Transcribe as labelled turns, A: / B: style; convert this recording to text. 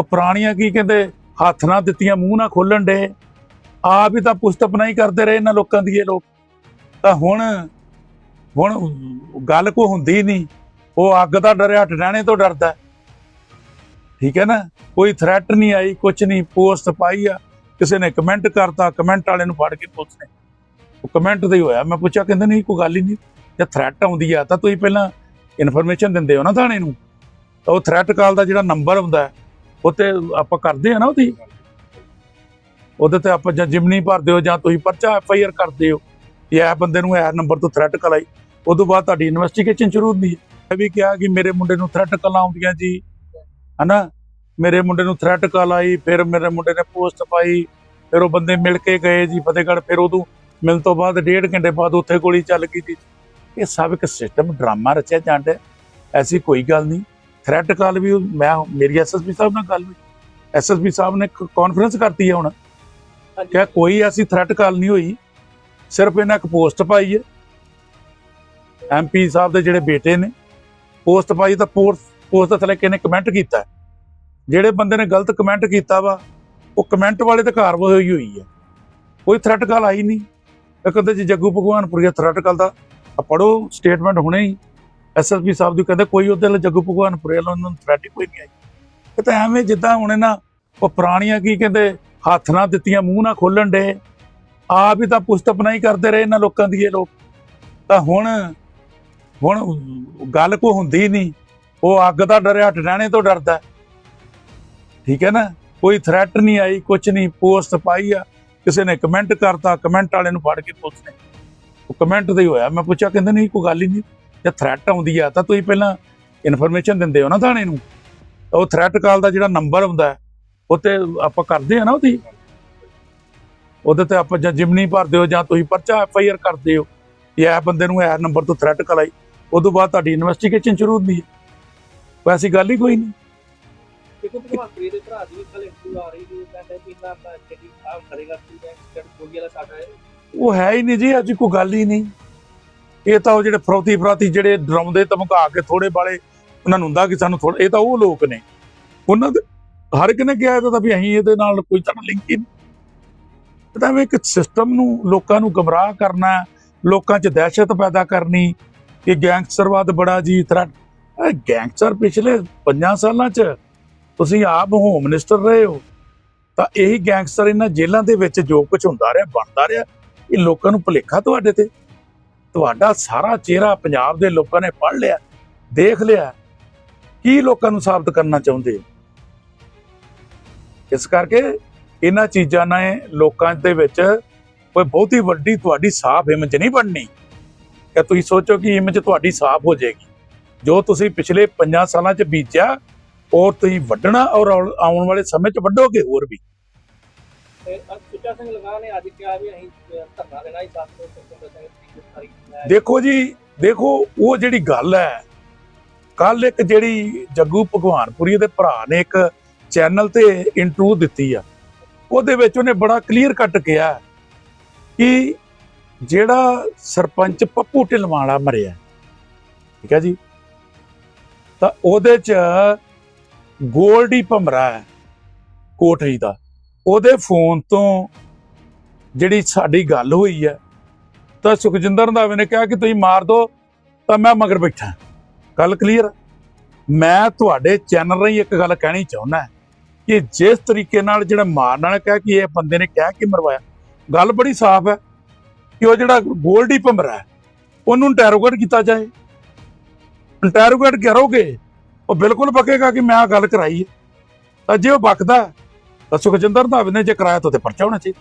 A: ਉਹ ਪੁਰਾਣੀਆਂ ਕੀ ਕਹਿੰਦੇ ਹੱਥ ਨਾ ਦਿੱਤੀਆਂ ਮੂੰਹ ਨਾ ਖੋਲਣ ਦੇ ਆਪ ਹੀ ਤਾਂ ਪੁਸਤਕ ਨਹੀਂ ਕਰਦੇ ਰਹੇ ਇਹਨਾਂ ਲੋਕਾਂ ਦੀ ਇਹ ਲੋਕ। ਤਾਂ ਹੁਣ ਹੁਣ ਗੱਲ ਕੋ ਹੁੰਦੀ ਨਹੀਂ। ਉਹ ਅੱਗ ਦਾ ਡਰਿਆ ਟਿਕਾਣੇ ਤੋਂ ਡਰਦਾ। ਠੀਕ ਹੈ ਨਾ? ਕੋਈ ਥ੍ਰੈਟ ਨਹੀਂ ਆਈ ਕੁਝ ਨਹੀਂ। ਪੋਸਟ ਪਾਈ ਆ। ਕਿਸੇ ਨੇ ਕਮੈਂਟ ਕਰਤਾ ਕਮੈਂਟ ਵਾਲੇ ਨੂੰ ਫੜ ਕੇ ਪੁਲਿਸ ਨੇ ਉਹ ਕਮੈਂਟ ਤੇ ਹੀ ਹੋਇਆ। ਮੈਂ ਪੁੱਛਿਆ ਕਹਿੰਦੇ ਨਹੀਂ ਕੋਈ ਗੱਲ ਹੀ ਨਹੀਂ। ਜੇ ਥ੍ਰੈਟ ਆਉਂਦੀ ਆ ਤਾਂ ਤੁਸੀਂ ਪਹਿਲਾਂ ਇਨਫੋਰਮੇਸ਼ਨ ਦਿੰਦੇ ਹੋ ਨਾ ਥਾਣੇ ਨੂੰ। ਤਾਂ ਉਹ ਥ੍ਰੈਟ ਕਾਲ ਦਾ ਜਿਹੜਾ ਨੰਬਰ ਹੁੰਦਾ ਹੈ, ਉਹ ਤੇ ਆਪਾਂ ਕਰਦੇ ਆ ਨਾ ਉਹਦੀ। ਉਹਦੇ ਤੇ ਆਪਾਂ ਜਾਂ ਜਿਮਨੀ ਭਰਦੇ ਹੋ ਜਾਂ ਤੁਸੀਂ ਪਰਚਾ ਐਫ ਆਈ ਆਰ ਕਰਦੇ ਹੋ ਕਿ ਇਹ ਬੰਦੇ ਨੂੰ ਇਹ ਨੰਬਰ ਤੋਂ ਥ੍ਰੈਟ ਕਾਲ ਆਈ ਤੋਂ ਬਾਅਦ ਤੁਹਾਡੀ ਇਨਵੈਸਟੀਗੇਸ਼ਨ ਸ਼ੁਰੂ ਹੁੰਦੀ ਹੈ। ਇਹ ਵੀ ਕਿਹਾ ਕਿ ਮੇਰੇ ਮੁੰਡੇ ਨੂੰ ਥ੍ਰੈਟ ਕਲਾਂ ਆਉਂਦੀਆਂ ਜੀ, ਹਨਾ? ਮੇਰੇ ਮੁੰਡੇ ਨੂੰ ਥ੍ਰੈਟ ਕਾਲ ਆਈ, ਫਿਰ ਮੇਰੇ ਮੁੰਡੇ ਨੇ ਪੋਸਟ ਪਾਈ, ਫਿਰ ਉਹ ਬੰਦੇ ਮਿਲ ਕੇ ਗਏ ਜੀ ਫਤਿਹਗੜ੍ਹ, ਫਿਰ ਉਦੋਂ ਮਿਲਣ ਤੋਂ ਬਾਅਦ ਡੇਢ ਘੰਟੇ ਬਾਅਦ ਉੱਥੇ ਗੋਲੀ ਚੱਲ ਗਈ ਜੀ। ਇਹ ਸਭ ਇੱਕ ਸਿਸਟਮ ਡਰਾਮਾ ਰਚਿਆ ਜਾਂਦਾ ਐਸੀ ਕੋਈ ਗੱਲ ਨਹੀਂ। ਥ੍ਰੈਟ ਕਾਲ ਵੀ ਮੈਂ ਮੇਰੀ ਐਸਐਸਪੀ ਸਾਹਿਬ ਨਾਲ ਗੱਲ ਹੋਈ। ਐਸਐਸਪੀ ਸਾਹਿਬ ਨੇ ਕਾਨਫਰੰਸ ਕਰਤੀ ਹੈ ਹੁਣ। ਕਿ ਕੋਈ ਐਸੀ ਥ੍ਰੈਟ ਕਾਲ ਨਹੀਂ ਹੋਈ। ਸਿਰਫ ਇਹਨਾਂ ਇੱਕ ਪੋਸਟ ਪਾਈ ਹੈ। ਐਮਪੀ ਸਾਹਿਬ ਦੇ ਜਿਹੜੇ ਬੇਟੇ ਨੇ ਪੋਸਟ ਪਾਈ ਤਾਂ ਪੋਸਟ ਪੋਸਟ ਦੇ ਥੱਲੇ ਕਿਹਨੇ ਕਮੈਂਟ ਕੀਤਾ। ਜਿਹੜੇ ਬੰਦੇ ਨੇ ਗਲਤ ਕਮੈਂਟ ਕੀਤਾ ਵਾ ਉਹ ਕਮੈਂਟ ਵਾਲੇ ਤੇ ਕਾਰਵਾਈ ਹੋਈ ਹੋਈ ਹੈ। ਕੋਈ ਥ੍ਰੈਟ ਕਾਲ ਆਈ ਨਹੀਂ। ਇਹ ਕਹਿੰਦੇ ਜੀ ਜੱਗੂ ਭਗਵਾਨਪੁਰੀਆ ਥ੍ਰੈਟ ਕਾਲ ਦਾ ਆ ਪੜੋ ਸਟੇਟਮੈਂਟ ਹੁਣੇ ਹੀ। ਐਸਐਸਪੀ ਸਾਹਿਬ ਦੀ ਕਹਿੰਦੇ ਕੋਈ ਉਹਦੇ ਲਈ ਜੱਗੂ ਭਗਵਾਨਪੁਰੀਆ ਵੱਲੋਂ ਉਹਨਾਂ ਨੂੰ ਥ੍ਰੈਟ ਕੋਈ ਨਹੀਂ ਆਈ। ਇਹ ਤਾਂ ਐਵੇਂ ਜਿੱਦਾਂ ਹੁਣ ਇਹਨਾਂ ਉਹ ਪੁਰਾਣੀਆਂ ਕੀ ਕਹਿੰਦੇ ਹੱਥ ਨਾ ਦਿੱਤੀਆਂ, ਮੂੰਹ ਨਾ ਖੋਲਣ ਦੇ ਆਪ ਹੀ ਤਾਂ ਪੁਸਤਕ ਨਹੀਂ ਕਰਦੇ ਰਹੇ ਇਹਨਾਂ ਲੋਕਾਂ ਦੀ ਇਹ ਲੋਕ। ਤਾਂ ਹੁਣ ਹੁਣ ਗੱਲ ਕੋ ਹੁੰਦੀ ਨਹੀਂ। ਉਹ ਅੱਗ ਦਾ ਡਰਿਆ ਟਿਕਾਣੇ ਤੋਂ ਡਰਦਾ। ਠੀਕ ਹੈ ਨਾ? ਕੋਈ ਥ੍ਰੈਟ ਨਹੀਂ ਆਈ ਕੁਝ ਨਹੀਂ। ਪੋਸਟ ਪਾਈ ਆ। ਕਿਸੇ ਨੇ ਕਮੈਂਟ ਕਰਤਾ ਕਮੈਂਟ ਵਾਲੇ ਨੂੰ ਫੜ ਕੇ ਪੁਲਿਸ ਨੇ ਉਹ ਕਮੈਂਟ ਦਾ ਹੀ ਹੋਇਆ। ਮੈਂ ਪੁੱਛਿਆ, ਕਹਿੰਦੇ ਨਹੀਂ, ਕੋਈ ਗੱਲ ਹੀ ਨਹੀਂ। ਜੇ ਥ੍ਰੈਟ ਆਉਂਦੀ ਆ ਤਾਂ ਤੁਸੀਂ ਪਹਿਲਾਂ ਇਨਫੋਰਮੇਸ਼ਨ ਦਿੰਦੇ ਹੋ ਨਾ ਥਾਣੇ ਨੂੰ। ਤਾਂ ਉਹ ਥ੍ਰੈਟ ਕਾਲ ਦਾ ਜਿਹੜਾ ਨੰਬਰ ਹੁੰਦਾ ਹੈ, ਉਹ ਤੇ ਆਪਾਂ ਕਰਦੇ ਆ ਨਾ ਉਹਦੀ। ਉਹਦੇ ਤੇ ਆਪਾਂ ਜਾਂ ਜਿਮਨੀ ਭਰਦੇ ਹੋ ਜਾਂ ਤੁਸੀਂ ਪਰਚਾ ਐਫ ਆਈ ਆਰ ਕਰਦੇ ਹੋ ਕਿ ਇਹ ਬੰਦੇ ਨੂੰ ਇਹ ਨੰਬਰ ਤੋਂ ਥ੍ਰੈਟ ਕਾਲ ਆਈ। ਉਦੋਂ ਬਾਅਦ ਤੁਹਾਡੀ ਇਨਵੈਸਟੀਗੇਸ਼ਨ ਸ਼ੁਰੂ ਹੁੰਦੀ ਹੈ। ਐਸੀ ਗੱਲ ਹੀ ਕੋਈ ਨਹੀਂ।
B: ਦੇਖੋ ਭਗਵਾਨਪੁਰੀ ਦੇ ਭਰਾ ਦੀ ਵੀ ਕੱਲ ਇੰਟਰਵਿਊ ਆ ਰਹੀ ਸੀ ਉਹ ਕਹਿੰਦਾ ਕਿ ਇਹਨਾਂ ਦਾ ਜਿਹੜੀ ਆਮ ਕਰੇਗਾ ਕਿ ਗੈਂਗਸਟਰ ਗੋਲੀ ਵਾਲਾ ਸਾਡਾ ਹੈ।
A: ਉਹ ਹੈ ਹੀ ਨਹੀਂ ਜੀ ਅੱਜ ਕੋਈ ਗੱਲ ਹੀ ਨਹੀਂ। ਇਹ ਤਾਂ ਉਹ ਜਿਹੜੇ ਫਰੋਤੀ ਫਰਾਤੀ ਜਿਹੜੇ ਡਰਾਉਂਦੇ ਧਮਕਾ ਕੇ ਥੋੜੇ ਬਾਲੇ ਉਹਨਾਂ ਨੂੰ ਹੁੰਦਾ ਕਿ ਸਾਨੂੰ ਥੋੜਾ ਇਹ ਤਾਂ ਉਹ ਲੋਕ ਨੇ। ਉਹਨਾਂ ਦੇ ਹਰ ਇੱਕ ਨੇ ਕਿਹਾ ਤਾਂ ਵੀ ਅਸੀਂ ਇਹਦੇ ਨਾਲ ਕੋਈ ਤਾਂ ਲਿੰਕ ਹੀ ਨਹੀਂ। ਤਾਂ ਇੱਕ ਸਿਸਟਮ ਨੂੰ ਲੋਕਾਂ ਨੂੰ ਗਮਰਾਹ ਕਰਨਾ ਲੋਕਾਂ 'ਚ ਦਹਿਸ਼ਤ ਪੈਦਾ ਕਰਨੀ, ਕਿ ਗੈਂਗਸਟਰਵਾਦ ਬੜਾ ਜੀ ਥ੍ਰੈਟ ਗੈਂਗਸਟਰ ਪਿਛਲੇ 5 ਸਾਲਾਂ 'ਚ ਤੁਸੀਂ ਆਪ ਹੋਮ ਮਿਨਿਸਟਰ ਰਹੇ ਹੋ, ਤਾਂ ਇਹੀ ਗੈਂਗਸਟਰ ਇਹਨਾਂ ਜੇਲ੍ਹਾਂ ਦੇ ਵਿੱਚ ਜੋ ਕੁਝ ਹੁੰਦਾ ਰਿਹਾ, ਬਣਦਾ ਰਿਹਾ, ਇਹ ਲੋਕਾਂ ਨੂੰ ਭੁਲੇਖਾ ਤੁਹਾਡੇ ਤੇ। ਤੁਹਾਡਾ ਸਾਰਾ ਚਿਹਰਾ ਪੰਜਾਬ ਦੇ ਲੋਕਾਂ ਨੇ ਪੜ ਲਿਆ, ਦੇਖ ਲਿਆ। ਕੀ ਲੋਕਾਂ ਨੂੰ ਸਾਬਤ ਕਰਨਾ ਚਾਹੁੰਦੇ ਇਸ ਕਰਕੇ ਇਹਨਾਂ ਚੀਜ਼ਾਂ ਨੇ ਲੋਕਾਂ ਦੇ ਵਿੱਚ ਕੋਈ ਬਹੁਤੀ ਵੱਡੀ ਤੁਹਾਡੀ ਸਾਫ਼ ਇਮੇਜ ਨਹੀਂ ਬਣਨੀ। ਕਿ ਤੁਸੀਂ ਸੋਚੋ ਕਿ ਇਮੇਜ ਤੁਹਾਡੀ ਸਾਫ਼ ਹੋ ਜਾਏਗੀ। ਜੋ ਤੁਸੀਂ ਪਿਛਲੇ 5 ਸਾਲਾਂ 'ਚ ਬੀਜਿਆ ਔਰ ਤੁਸੀਂ ਵੱਢਣਾ ਔਰ ਆਉਣ ਵਾਲੇ ਸਮੇਂ 'ਚ ਵੱਢੋਗੇ ਹੋਰ ਵੀ।
B: ਤੇ ਸੁੱਚਾ ਸਿੰਘ ਲਗਾ ਨੇ ਅੱਜ ਕਿਹਾ ਵੀ ਅਸੀਂ ਧਰਨਾ ਦੇਣਾ ਹੀ ਸਾਥ ਤੋਂ ਸਿੰਘ।
A: ਦੇਖੋ ਜੀ, ਦੇਖੋ, ਉਹ ਜਿਹੜੀ ਗੱਲ ਹੈ ਕੱਲ ਇੱਕ ਜਿਹੜੀ ਜੱਗੂ ਭਗਵਾਨਪੁਰੀ ਦੇ ਭਰਾ ਨੇ ਇੱਕ ਚੈਨਲ ਤੇ ਇੰਟਰਵਿਊ ਦਿੱਤੀ ਆ, ਉਹਦੇ ਵਿੱਚ ਉਹਨੇ ਬੜਾ ਕਲੀਅਰ ਕੱਟ ਕਿਹਾ ਕਿ ਜਿਹੜਾ ਸਰਪੰਚ ਪੱਪੂ ਢਿਲਵਾਲਾ ਮਰਿਆ, ਠੀਕ ਹੈ ਜੀ, ਤਾਂ ਉਹਦੇ ਚ ਗੋਲਡੀ ਭਮਰਾ ਹੈ, ਕੋਠੜੀ ਦਾ, ਉਹਦੇ ਫੋਨ ਤੋਂ ਜਿਹੜੀ ਸਾਡੀ ਗੱਲ ਹੋਈ ਹੈ ਤਾਂ ਸੁਖਜਿੰਦਰ ਰੰਧਾਵੇ ਨੇ ਕਿਹਾ ਕਿ ਤੁਸੀਂ ਮਾਰ ਦੋ, ਤਾਂ ਮੈਂ ਮਗਰ ਬੈਠਾ। ਗੱਲ ਕਲੀਅਰ ਮੈਂ ਤੁਹਾਡੇ ਚੈਨਲ ਰਾਹੀਂ ਇੱਕ ਗੱਲ ਕਹਿਣੀ ਚਾਹੁੰਦਾ ਕਿ ਜਿਸ ਤਰੀਕੇ ਨਾਲ ਜਿਹੜਾ ਮਾਰਨ ਵਾਲਾ ਕਹਿ ਕਿ ਇਹ ਬੰਦੇ ਨੇ ਕਿਹਾ ਕਿ ਮਰਵਾਇਆ, ਗੱਲ ਬੜੀ ਸਾਫ਼ ਹੈ ਕਿ ਉਹ ਜਿਹੜਾ ਗੋਲਡੀ ਭਮਰਾ ਉਹਨੂੰ ਇੰਟਰੋਗੇਟ ਕੀਤਾ ਜਾਏ। ਇੰਟਰੋਗੇਟ ਕਰੋਗੇ, ਉਹ ਬਿਲਕੁਲ ਪੱਕੇਗਾ ਕਿ ਮੈਂ ਆ ਗੱਲ ਕਰਾਈ ਹੈ। ਤਾਂ ਜੇ ਉਹ ਬਕਦਾ ਤਾਂ ਸੁਖਜਿੰਦਰ ਰੰਧਾਵੇ ਨੇ ਜੇ ਕਰਾਇਆ ਤਾਂ ਤੇ ਪਰਚਾ ਹੋਣਾ ਚਾਹੀਦਾ।